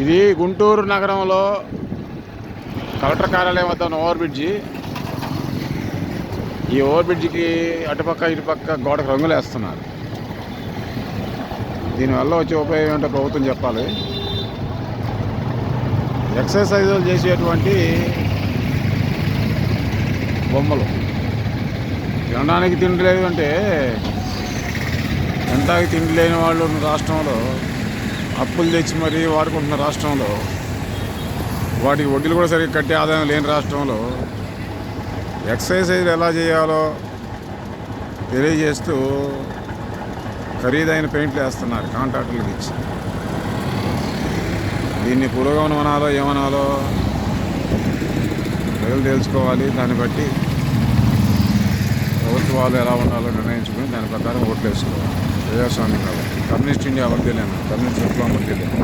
ఇది గుంటూరు నగరంలో కలెక్టర్ కార్యాలయం వద్ద ఉన్న ఓవర్బ్రిడ్జి ఈ ఓవర్ బ్రిడ్జికి అటుపక్క ఇటుపక్క గోడకు రంగులు వేస్తున్నారు. దీనివల్ల వచ్చే ఉపయోగం ఏంటో ప్రభుత్వం చెప్పాలి. ఎక్సర్సైజులు చేసేటువంటి బొమ్మలు. తినడానికి తిండి లేదు అంటే ఎంతకి తిండి లేని వాళ్ళు ఉన్న రాష్ట్రంలో అప్పులు తెచ్చి మరీ వాడుకుంటున్న రాష్ట్రంలో వాటికి వడ్డీలు కూడా సరిగ్గా కట్టే ఆదాయం లేని రాష్ట్రంలో ఎక్సర్సైజ్ ఎలా చేయాలో తెలియజేస్తూ ఖరీదైన పెయింట్లు వేస్తున్నారు కాంట్రాక్టర్లకు ఇచ్చి దీన్ని పురోగమనమనాలో ఏమనాలో ప్రజలు తెలుసుకోవాలి. దాన్ని బట్టి ప్రభుత్వాలు ఎలా ఉండాలో నిర్ణయించుకుని దాని ప్రకారం ఓట్లు వేసుకోవాలి. ప్రజాస్వామ్యం కాబట్టి. కమ్యూనిస్ట్ ఇండియా వందేలేను కమ్యూనిస్ట్ విప్లవం వందేలేను